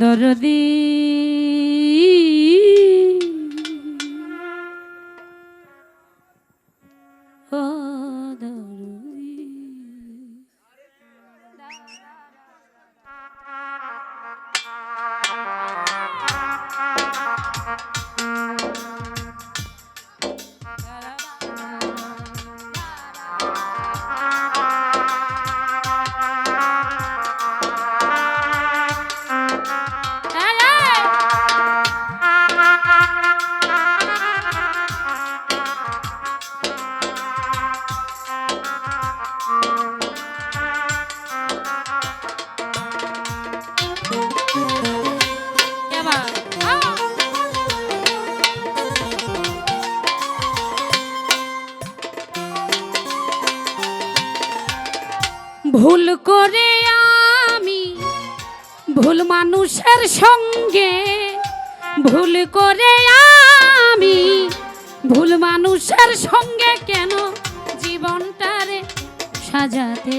দরদি ভুল করে আমি ভুল মানুষের সঙ্গে ভুল করে আমি ভুল মানুষের সঙ্গে কেন জীবনটারে সাজাতে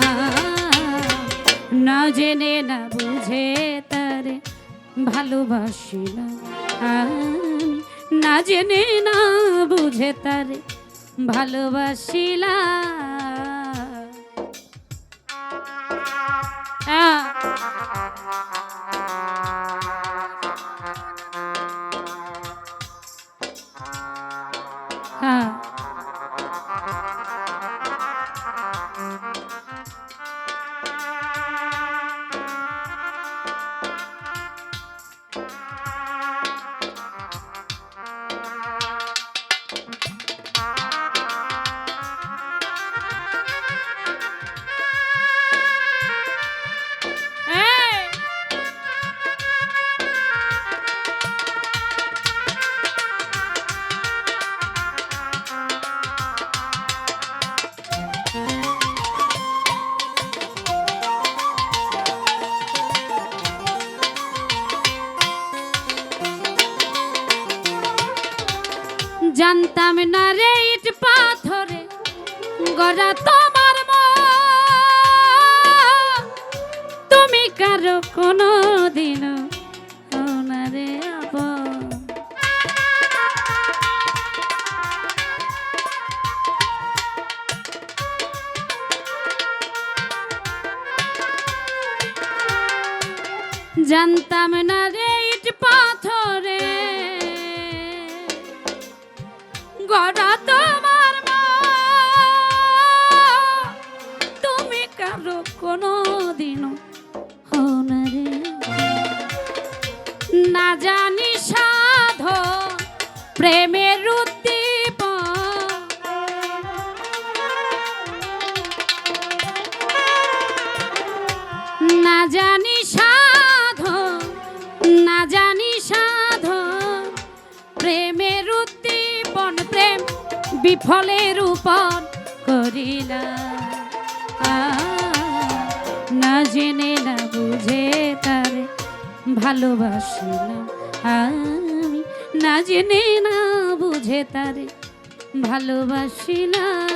আ, না জেনে না বুঝে তারে ভালোবাসিলাম। আমি না জেনে না বুঝে তারে ভালোবাসিলাম। জানতাম না রে ইট পাথরে, গড়া তোমার মন। তুমি কারও কোনো দিন রে। জানতাম না রে ইট পাথরে গড়া বিফলের রূপন করিলা। না জেনে, না বুঝে তারে ভালোবাসিলাম আমি। না জেনে, না বুঝে তারে ভালোবাসিলাম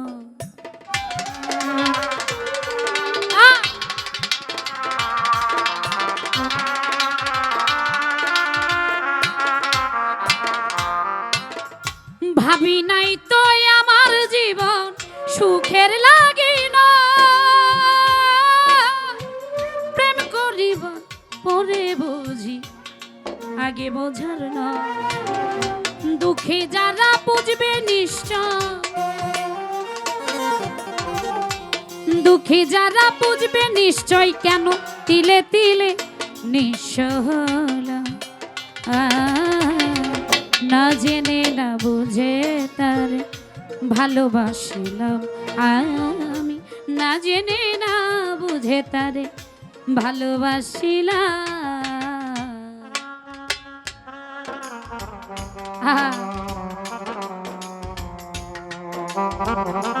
বোঝার না। দুঃখে যারা বুঝবে নিশ্চয়। দুঃখে যারা বুঝবে নিশ্চয় কেন তিলে তিলে নিঃসহল। না জেনে, না বুঝে তার ভালোবাসিলাম আমি। না জেনে, না বুঝে তারে ভালোবাসিলাম। আহা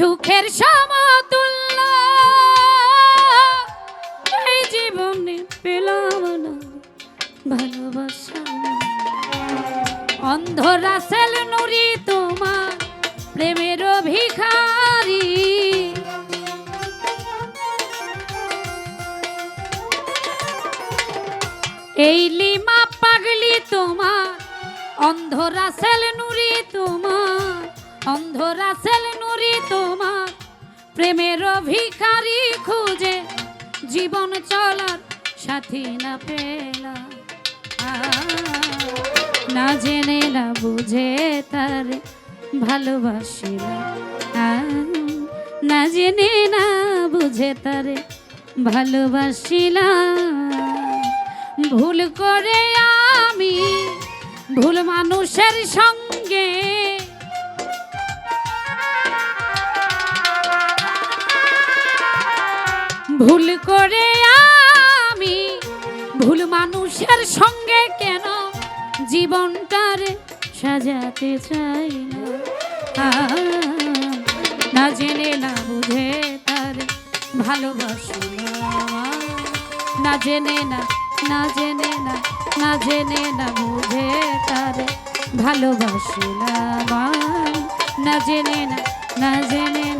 সুখের সমতুল্য। এই জীবনে পেলাম না ভালোবাসা। অন্ধ রাসেল নুরি তোমার প্রেমের ভিখারি এই লিমা পাগলি তোমার অন্ধ রাসেল নুরি তোমার অন্ধ রাসেল নুরি তোমার প্রেমের ভিখারি খুঁজে জীবন চলার সাথী না পেলা। না জেনে না বুঝে তার ভালোবাসিলাম না। জেনে না বুঝে তারে ভালোবাসিলাম ভুল করে আমি ভুল মানুষের সঙ্গে ভুল করে আমি, ভুল মানুষের সঙ্গে কেন জীবনটার সাজাতে চাই না? না জেনে, না বুঝে তার ভালোবাসলাম না জেনে, না না জেনে, না না জেনে, না বুঝে তার ভালোবাসলাম না জেনে, না না জেনে না